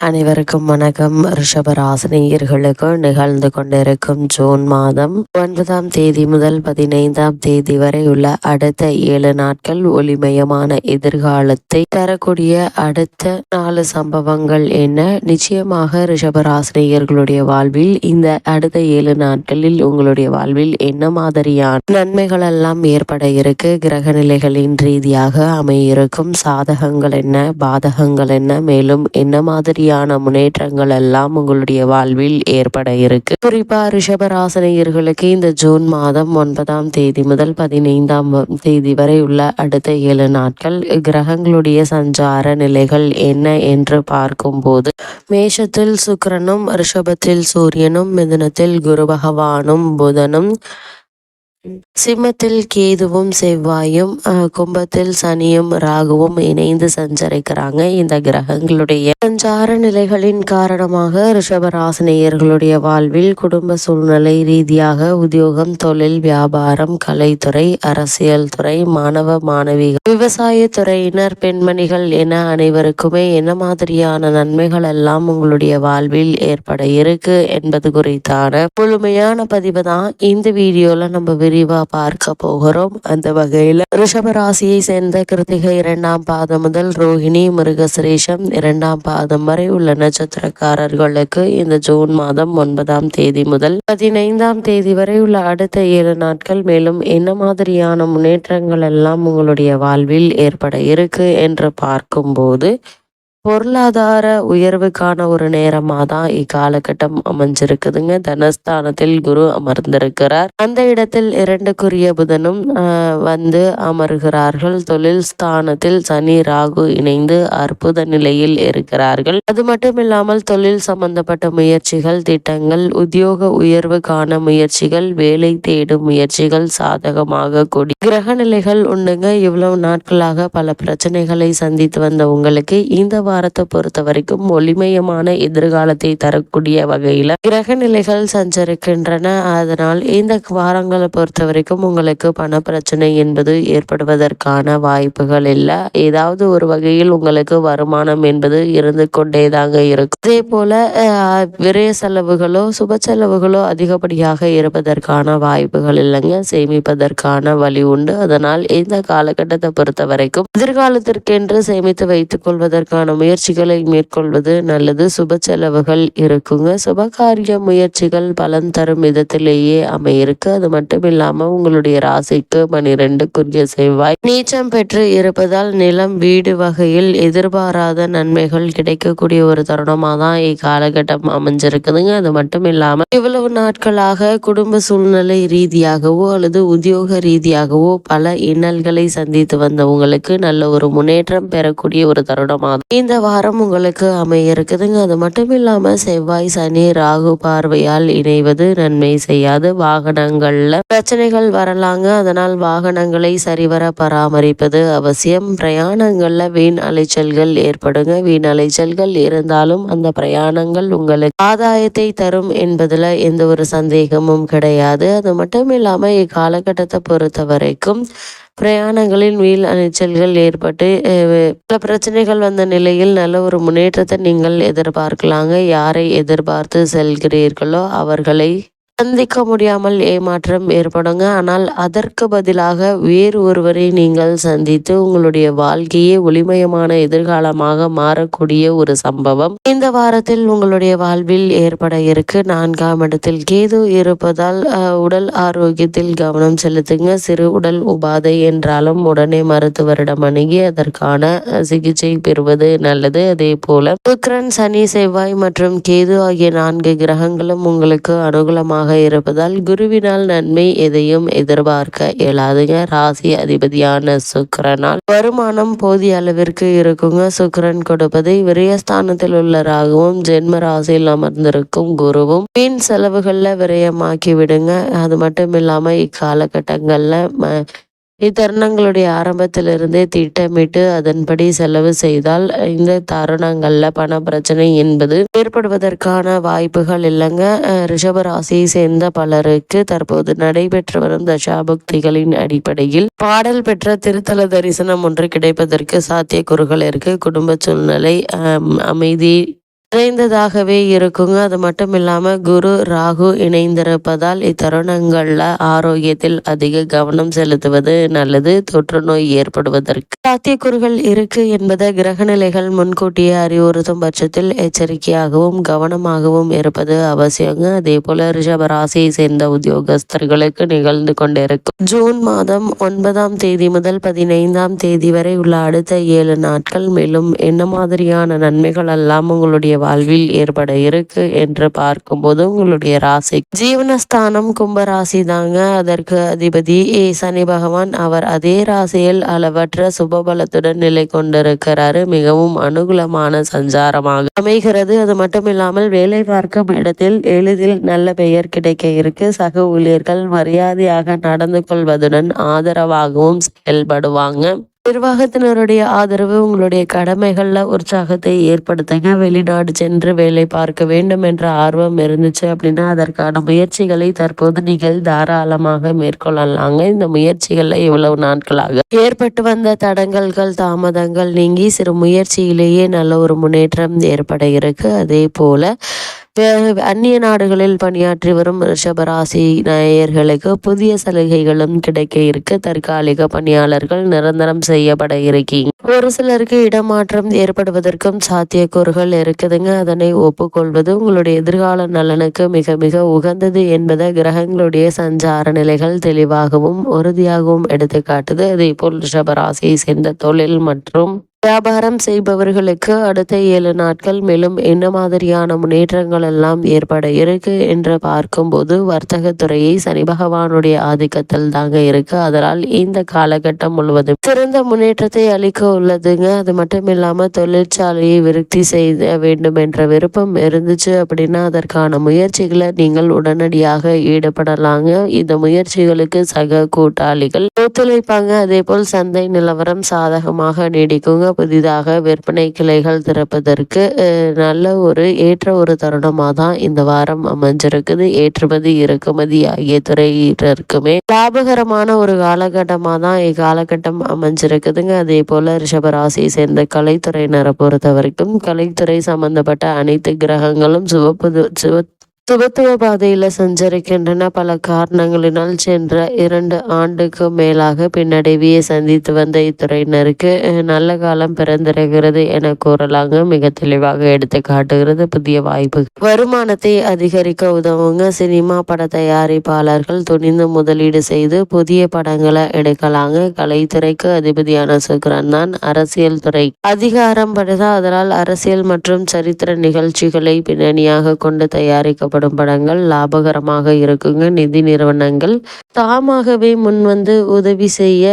அனைவருக்கும் வணக்கம். ரிஷபராசினியர்களுக்கு நிகழ்ந்து கொண்டிருக்கும் ஜூன் மாதம் ஒன்பதாம் தேதி முதல் பதினைந்தாம் தேதி வரை உள்ள அடுத்த ஏழு நாட்கள் ஒளிமயமான எதிர்காலத்தை தரக்கூடிய அடுத்த நாலு சம்பவங்கள் என்ன? நிச்சயமாக ரிஷபராசினியர்களுடைய வாழ்வில் இந்த அடுத்த ஏழு நாட்களில் உங்களுடைய வாழ்வில் என்ன மாதிரியான நன்மைகள் எல்லாம் ஏற்பட இருக்கு? கிரக நிலைகளின் ரீதியாக அமையிருக்கும் சாதகங்கள் என்ன? பாதகங்கள் என்ன? மேலும் என்ன மாதிரி ரீதியான முன்னேற்றங்கள் எல்லாம் உங்களுடைய வாழ்வில் ஏற்பட இருக்கு. குறிப்பா ரிஷபராசனையர்களுக்கு இந்த ஜூன் மாதம் ஒன்பதாம் தேதி முதல் பதினைந்தாம் தேதி வரை உள்ள அடுத்த ஏழு நாட்கள் கிரகங்களுடைய சஞ்சார நிலைகள் என்ன என்று பார்க்கும்போது மேஷத்தில் சுக்கரனும் ரிஷபத்தில் சூரியனும் மிதுனத்தில் குரு பகவானும் புதனும் சிம்மத்தில் கேதுவும் செவ்வாயும் கும்பத்தில் சனியும் ராகுவும் இணைந்து சஞ்சரிக்கிறாங்க. இந்த கிரகங்களுடைய சஞ்சார நிலைகளின் காரணமாக ரிஷபராசினியர்களுடைய வாழ்வில் குடும்ப சூழ்நிலை ரீதியாக உத்தியோகம் தொழில் வியாபாரம் கலைத்துறை அரசியல் துறை மாணவ மாணவிகள் விவசாய துறையினர் பெண்மணிகள் என அனைவருக்குமே என்ன மாதிரியான நன்மைகள் எல்லாம் உங்களுடைய வாழ்வில் ஏற்பட இருக்கு என்பது குறித்தான முழுமையான பதிவு தான் இந்த வீடியோல நம்ம விரிவா பார்க்க போகிறோம். அந்த வகையில் ரிஷபராசியை சேர்ந்த கிருத்திகை இரண்டாம் பாதம் முதல் ரோஹிணி மிருகசிரேஷம் இரண்டாம் பாதம் வரை உள்ள நட்சத்திரக்காரர்களுக்கு இந்த ஜூன் மாதம் ஒன்பதாம் தேதி முதல் பதினைந்தாம் தேதி வரை உள்ள அடுத்த ஏழு நாட்கள் மேலும் என்ன மாதிரியான முன்னேற்றங்கள் எல்லாம் உங்களுடைய வாழ்வில் ஏற்பட இருக்கு என்று பார்க்கும்போது பொருளாதார உயர்வுக்கான ஒரு நேரமாக தான் இக்காலகட்டம் அமைஞ்சிருக்குதுங்க. தனஸ்தானத்தில் குரு அமர்ந்திருக்கிறார். அந்த இடத்தில் இரண்டுக்குரிய புதனும் வந்து அமர்கிறார்கள். தொழில் ஸ்தானத்தில் சனி ராகு இணைந்து அற்புத நிலையில் இருக்கிறார்கள். அது மட்டும் இல்லாமல் தொழில் சம்பந்தப்பட்ட முயற்சிகள் திட்டங்கள் உத்தியோக உயர்வுக்கான முயற்சிகள் வேலை தேடும் முயற்சிகள் சாதகமாக கூடி கிரக நிலைகள் உண்டுங்க. இவ்வளவு நாட்களாக பல பிரச்சனைகளை சந்தித்து வந்த உங்களுக்கு இந்த வாரத்தை பொறுத்த வரைக்கும் ஒளிமயமான எதிர்காலத்தை தரக்கூடிய வகையில கிரக நிலைகள் சஞ்சரிக்கின்றன. அதனால் இந்த வாரங்களை பொறுத்த வரைக்கும் உங்களுக்கு பண பிரச்சனை என்பது ஏற்படுவதற்கான வாய்ப்புகள் இல்லை. ஏதாவது ஒரு வகையில் உங்களுக்கு வருமானம் என்பது இருந்து கொண்டே தாங்க இருக்கும். அதே போல விரைய செலவுகளோ சுப செலவுகளோ அதிகப்படியாக இருப்பதற்கான வாய்ப்புகள் இல்லைங்க. சேமிப்பதற்கான வழி உண்டு. அதனால் இந்த காலகட்டத்தை பொறுத்த வரைக்கும் எதிர்காலத்திற்கென்று சேமித்து வைத்துக் கொள்வதற்கான முயற்சிகளை மேற்கொள்வது நல்லது. சுப செலவுகள் இருக்குங்க. சுபகாரிய முயற்சிகள் பலன் தரும் விதத்திலேயே அமையிருக்கு. அது மட்டும் இல்லாம உங்களுடைய ராசிக்கு பனிரெண்டுக்குரிய செவ்வாய் நீச்சம் பெற்று இருப்பதால் நிலம் வீடு வகையில் எதிர்பாராத நன்மைகள் கிடைக்கக்கூடிய ஒரு தருணமா தான் இக்காலகட்டம் அமைஞ்சிருக்குதுங்க. அது மட்டும் இல்லாம இவ்வளவு நாட்களாக குடும்ப சூழ்நிலை ரீதியாகவோ அல்லது உத்தியோக ரீதியாகவோ பல இன்னல்களை சந்தித்து வந்த உங்களுக்கு நல்ல ஒரு முன்னேற்றம் பெறக்கூடிய ஒரு தருணமாக இந்த இந்த வாரம் உங்களுக்கு அமைய இருக்குதுங்க அது மட்டும் இல்லாமல் செவ்வாய் சனி ராகு பார்வையால் இணைவது நன்மை செய்யாது. வாகனங்களில் பிரச்சனைகள் வரலாங்க. அதனால் வாகனங்களை சரிவர பராமரிப்பது அவசியம். பிரயாணங்களில் வீண் அலைச்சல்கள் ஏற்படுங்க. வீண் அலைச்சல்கள் இருந்தாலும் அந்த பிரயாணங்கள் உங்களுக்கு ஆதாயத்தை தரும் என்பதில் எந்த ஒரு சந்தேகமும் கிடையாது. அது மட்டும் இல்லாமல் இக்காலகட்டத்தை பொறுத்த வரைக்கும் பிரயாணங்களில் வீல் அலைச்சல்கள் ஏற்பட்டு பல பிரச்சனைகள் வந்த நிலை நிலையில் நல்ல ஒரு முன்னேற்றத்தை நீங்கள் எதிர்பார்க்கலாங்க. யாரை எதிர்பார்த்து செல்கிறீர்களோ அவர்களை சந்திக்க முடியாமல் ஏமாற்றம் ஏற்படுங்க. ஆனால் அதற்கு பதிலாக வேறு ஒருவரை நீங்கள் சந்தித்து உங்களுடைய வாழ்க்கையே ஒளிமயமான எதிர்காலமாக மாறக்கூடிய ஒரு சம்பவம் இந்த வாரத்தில் உங்களுடைய வாழ்வில் ஏற்பட இருக்கு. நான்காம் இடத்தில் கேது இருப்பதால் உடல் ஆரோக்கியத்தில் கவனம் செலுத்துங்க. சிறு உடல் உபாதை என்றாலும் உடனே மருத்துவரிடம் அணுகி அதற்கான சிகிச்சை பெறுவது நல்லது. அதே போல சுக்கரன் சனி செவ்வாய் மற்றும் கேது ஆகிய நான்கு கிரகங்களும் உங்களுக்கு அனுகூலமாக இருப்பதால் குருவினால் நன்மை எதையும் எதிர்பார்க்க இயலாதுங்க. ராசி அதிபதியான சுக்கரனால் வருமானம் போதிய அளவிற்கு இருக்குங்க. சுக்கரன் கொடுப்பதை விரயஸ்தானத்தில் உள்ள ராகுவும் ஜென்ம ராசியில் அமர்ந்திருக்கும் குருவும் வீண் செலவுகளில் விரயமாக்கி விடுங்க. அது மட்டும் இல்லாமல் இக்காலகட்டங்கள்ல இத்தருணங்களுடைய ஆரம்பத்திலிருந்தே திட்டமிட்டு அதன்படி செலவு செய்தால் இந்த தருணங்கள்ல பண பிரச்சனை என்பது ஏற்படுவதற்கான வாய்ப்புகள் இல்லைங்க. ரிஷபராசியை சேர்ந்த பலருக்கு தற்போது நடைபெற்று வரும் தசாபக்திகளின் அடிப்படையில் பாடல் பெற்ற திருத்தல தரிசனம் ஒன்று கிடைப்பதற்கு சாத்தியக்கூறுகள் இருக்கு. குடும்ப சூழ்நிலை அமைதி நிறைந்ததாகவே இருக்குங்க. அது மட்டும் இல்லாம குரு ராகு இணைந்திருப்பதால் இத்தருணங்கள்ல ஆரோக்கியத்தில் அதிக கவனம் செலுத்துவது நல்லது. தொற்று நோய் ஏற்படுவதற்கு சாத்தியக்கூறுகள் இருக்கு என்பதை கிரகநிலைகள் முன்கூட்டியே அறிவுறுத்தும் பட்சத்தில் எச்சரிக்கையாகவும் கவனமாகவும் இருப்பது அவசியங்க. அதே போல ரிஷப ராசியை சேர்ந்த உத்தியோகஸ்தர்களுக்கு நிகழ்ந்து கொண்டிருக்கும் ஜூன் மாதம் ஒன்பதாம் தேதி முதல் பதினைந்தாம் தேதி வரை உள்ள அடுத்த ஏழு நாட்கள் மேலும் என்ன மாதிரியான நன்மைகள் எல்லாம் உங்களுடைய வாழ்வில் ஏற்பட இருக்கு என்று பார்க்கும்போது உங்களுடைய ராசி. ஜீவனஸ்தானம் கும்ப ராசி தாங்க. அதற்கு அதிபதி சனி பகவான். அவர் அதே ராசியில் அளவற்ற சுபபலத்துடன் நிலை கொண்டிருக்கிறாரு. மிகவும் அனுகூலமான சஞ்சாரமாக அமைகிறது. அது மட்டும் இல்லாமல் வேலை பார்க்கும் இடத்தில் எளிதில் நல்ல பெயர் கிடைக்க இருக்கு. சக ஊழியர்கள் மரியாதையாக நடந்து கொள்வதுடன் ஆதரவாகவும் செயல்படுவாங்க. நிர்வாகத்தினருடைய ஆதரவு உங்களுடைய கடமைகளில் உற்சாகத்தை ஏற்படுத்துங்க. வெளிநாடு சென்று வேலை பார்க்க வேண்டும் என்ற ஆர்வம் இருந்துச்சு அப்படின்னா அதற்கான முயற்சிகளை தற்போது நீங்கள் தாராளமாக மேற்கொள்ளலாங்க. இந்த முயற்சிகளில் இவ்வளவு நாட்களாக ஏற்பட்டு வந்த தடங்கல்கள் தாமதங்கள் நீங்கி சிறு முயற்சியிலேயே நல்ல ஒரு முன்னேற்றம் ஏற்பட இருக்கு. அதே போல அந்நிய நாடுகளில் பணியாற்றி வரும் ரிஷபராசி நேயர்களுக்கு புதிய சலுகைகளும் கிடைக்க இருக்கு. தற்காலிக பணியாளர்கள் நிரந்தரம் செய்யப்பட இருக்கீங்க. ஒரு சிலருக்கு இடமாற்றம் ஏற்படுவதற்கும் சாத்தியக்கூறுகள் இருக்குதுங்க. அதனை ஒப்புக்கொள்வது உங்களுடைய எதிர்கால நலனுக்கு மிக மிக உகந்தது என்பதை கிரகங்களுடைய சஞ்சார நிலைகள் தெளிவாகவும் உறுதியாகவும் எடுத்துக்காட்டுது. அதே போல் ரிஷபராசியை சேர்ந்த தொழில் மற்றும் வியாபாரம் செய்பவர்களுக்கு அடுத்த ஏழு நாட்கள் மேலும் என்ன மாதிரியான முன்னேற்றங்கள் எல்லாம் ஏற்பட இருக்கு என்று பார்க்கும்போது வர்த்தகத்துறையை சனி பகவானுடைய ஆதிக்கத்தில் தாங்க இருக்கு. அதனால் இந்த காலகட்டம் முழுவதும் சிறந்த முன்னேற்றத்தை அளிக்க உள்ளதுங்க. அது மட்டும் இல்லாம தொழிற்சாலையை விருத்தி செய்ய வேண்டும் என்ற விருப்பம் இருந்துச்சு அப்படின்னா அதற்கான முயற்சிகளை நீங்கள் உடனடியாக ஈடுபடலாங்க. இந்த முயற்சிகளுக்கு சக கூட்டாளிகள் ஒத்துழைப்பாங்க. அதே போல் சந்தை நிலவரம் சாதகமாக நீடிக்குங்க. புதிதாக விற்பனை கிளைகள் திறப்பதற்கு நல்ல ஒரு ஏற்ற ஒரு தருணமாக தான் இந்த வாரம் அமைஞ்சிருக்குது. ஏற்றுமதி இறக்குமதி ஆகிய துறையினருக்குமே லாபகரமான ஒரு காலகட்டமாக தான் இக்காலகட்டம் அமைஞ்சிருக்குதுங்க. அதே போல ரிஷபராசியை சேர்ந்த கலைத்துறையினரை பொறுத்த வரைக்கும் கலைத்துறை சம்பந்தப்பட்ட அனைத்து கிரகங்களும் சிவப்பு சிவ சுபத்துவ பாதையில் சஞ்சரிக்கின்றன. பல காரணங்களினால் சென்ற இரண்டு ஆண்டுக்கு மேலாக பின்னடைவியை சந்தித்து வந்த இத்துறையினருக்கு நல்ல காலம் பிறந்திருக்கிறது என கூறலாங்க. மிக தெளிவாக எடுத்து காட்டுகிறது. புதிய வாய்ப்பு. வருமானத்தை அதிகரிக்க உதவுங்க. சினிமா பட தயாரிப்பாளர்கள் துணிந்து முதலீடு செய்து புதிய படங்களை எடுக்கலாங்க. கலைத்துறைக்கு அதிபதியான சுக்ரன் தான் அரசியல் துறை. அதிகாரம் படுதா? அதனால் அரசியல் மற்றும் சரித்திர நிகழ்ச்சிகளை பின்னணியாக கொண்டு தயாரிக்கப்படும். ஏற்படும் படங்கள் லாபகரமாக இருக்குங்க. நிதி நிறுவனங்கள் தாமாகவே முன் வந்து உதவி செய்ய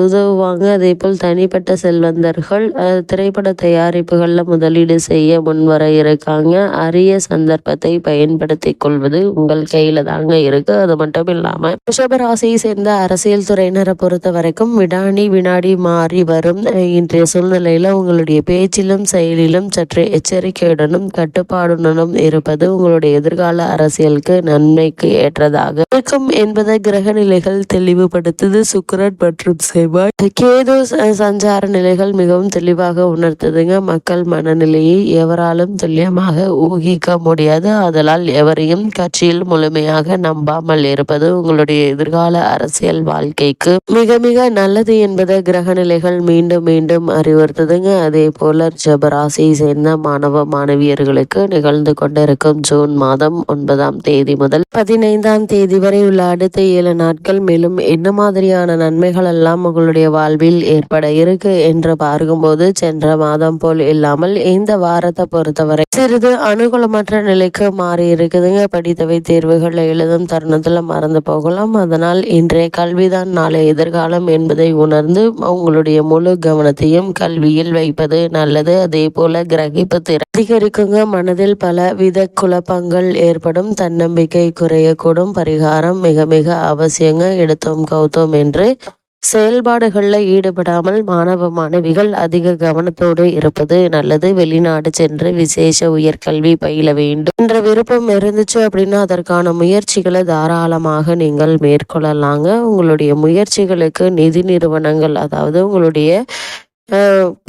உதவுவாங்க. அதே போல் தனிப்பட்ட செல்வந்தர்கள் திரைப்பட தயாரிப்புகளில் முதலீடு செய்ய முன்வர இருக்காங்க. அரிய சந்தர்ப்பத்தை பயன்படுத்தி கொள்வது உங்கள் கையில தாங்க இருக்கு. அது மட்டும் இல்லாம ரிஷபராசியை சேர்ந்த அரசியல் துறையினரை பொறுத்த வரைக்கும் வினாடி வினாடி மாறி வரும். இன்றைய சூழ்நிலையில உங்களுடைய பேச்சிலும் செயலிலும் சற்று எச்சரிக்கையுடனும் கட்டுப்பாடுடனும் இருப்பது உங்களுடைய எதிர் எதிர்கால அரசியலுக்கு நன்மைக்கு ஏற்றதாக இருக்கும் என்பதை கிரக நிலைகள் தெளிவுபடுத்துது சுக்கரன் மற்றும் செவ்வாய். கேது சஞ்சார நிலைகள் மிகவும் தெளிவாக உணர்த்துதுங்க. மக்கள் மனநிலையை எவராலும் துல்லியமாக ஊகிக்க முடியாது. அதனால் எவரையும் கட்சியில் முழுமையாக நம்பாமல் இருப்பது உங்களுடைய எதிர்கால அரசியல் வாழ்க்கைக்கு மிக மிக நல்லது என்பதை கிரக நிலைகள் மீண்டும் மீண்டும் அறிவுறுத்துதுங்க. அதே போல ஜபராசியை சேர்ந்த மாணவ மாணவியர்களுக்கு நிகழ்ந்து கொண்டிருக்கும் ஜூன் மாதம் மாதம் ஒன்பதாம் தேதி முதல் பதினைந்தாம் தேதி வரை உள்ள அடுத்த ஏழு நாட்கள் மேலும் என்ன மாதிரியான நன்மைகள் எல்லாம் உங்களுடைய வாழ்வில் ஏற்பட இருக்கு என்று பார்க்கும்போது சென்ற மாதம் போல் இல்லாமல் இந்த வாரத்தை பொறுத்தவரை சிறிது அனுகூலமற்ற நிலைக்கு மாறி இருக்குதுங்க. படித்தவை தேர்வுகளை எழுதும் தருணத்துல மறந்து போகலாம். அதனால் இன்றைய கல்விதான் நாளை எதிர்காலம் என்பதை உணர்ந்து உங்களுடைய முழு கவனத்தையும் கல்வியில் வைப்பது நல்லது. அதே போல கிரகிப்பு திறன் அதிகரிக்குங்க. மனதில் பல வித குழப்பங்கள் ஏற்படும் தன்னம்பிக்கை குறையக்கூடும் பரிகாரம் மிக மிக அவசியங்க எடுத்தோம் கௌத்தோம் என்று. செயல்பாடுகளில் ஈடுபடாமல் மாணவ மாணவிகள் அதிக கவனத்தோடு இருப்பது நல்லது. வெளிநாடு சென்று விசேஷ உயர்கல்வி பயில வேண்டும். என்ற விருப்பம் இருந்துச்சு அப்படின்னா அதற்கான முயற்சிகளை தாராளமாக நீங்கள் மேற்கொள்ளலாங்க. உங்களுடைய முயற்சிகளுக்கு நிதி நிறுவனங்கள் அதாவது உங்களுடைய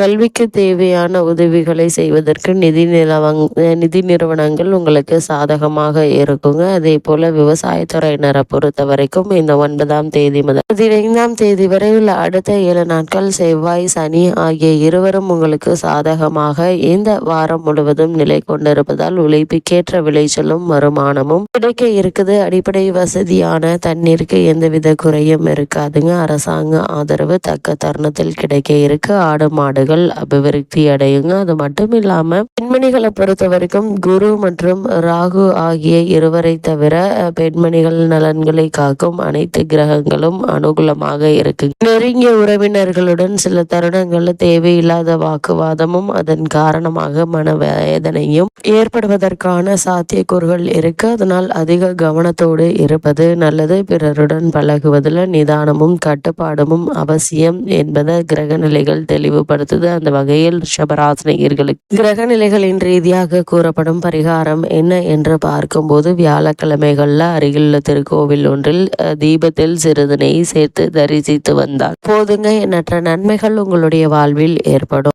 கல்விக்கு தேவையான உதவிகளை செய்வதற்கு நிதி நிலவங் நிதி நிறுவனங்கள் உங்களுக்கு சாதகமாக இருக்குங்க. அதே போல விவசாயத்துறையினரை பொறுத்த வரைக்கும் இந்த ஒன்பதாம் தேதி முதல் பதினைந்தாம் தேதி வரை உள்ள அடுத்த ஏழு நாட்கள் செவ்வாய் சனி ஆகிய இருவரும் உங்களுக்கு சாதகமாக இந்த வாரம் முழுவதும் நிலை கொண்டிருப்பதால் உழைப்புக்கேற்ற விளைச்சலும் வருமானமும் கிடைக்க இருக்குது. அடிப்படை வசதியான தண்ணீருக்கு எந்தவித குறையும் இருக்காதுங்க. அரசாங்க ஆதரவு தக்க தருணத்தில் கிடைக்க இருக்கு. ஆடு மாடுகள் அபிவிருத்தி அடையுங்க. அது மட்டும் இல்லாம பெண்மணிகளை பொறுத்த வரைக்கும் குரு மற்றும் ராகு ஆகிய இருவரை தவிர பெண்மணிகள் நலன்களை காக்கும் அனைத்து கிரகங்களும் அனுகூலமாக இருக்கு. நெருங்கிய உறவினர்களுடன் சில தருணங்கள்ல தேவையில்லாத வாக்குவாதமும் அதன் காரணமாக மனவேதனையும் ஏற்படுவதற்கான சாத்தியக்கூறுகள் இருக்கு. அதனால் அதிக கவனத்தோடு இருப்பது நல்லது. பிறருடன் பழகுவதில் நிதானமும் கட்டுப்பாடும் அவசியம் என்பதை கிரக நிலைகள் தெளிவுபடுத்துது. அந்த வகையில் ரிஷபராசினியர்களுக்கு கிரக நிலைகளின் ரீதியாக கூறப்படும் பரிகாரம் என்ன என்று பார்க்கும்போது வியாழக்கிழமைகள்ல அருகிலுள்ள திருக்கோவில் ஒன்றில் தீபத்தில் சிறிது நெய் சேர்த்து தரிசித்து வந்தார். போதுங்க எண்ணற்ற நன்மைகள் உங்களுடைய வாழ்வில் ஏற்படும்.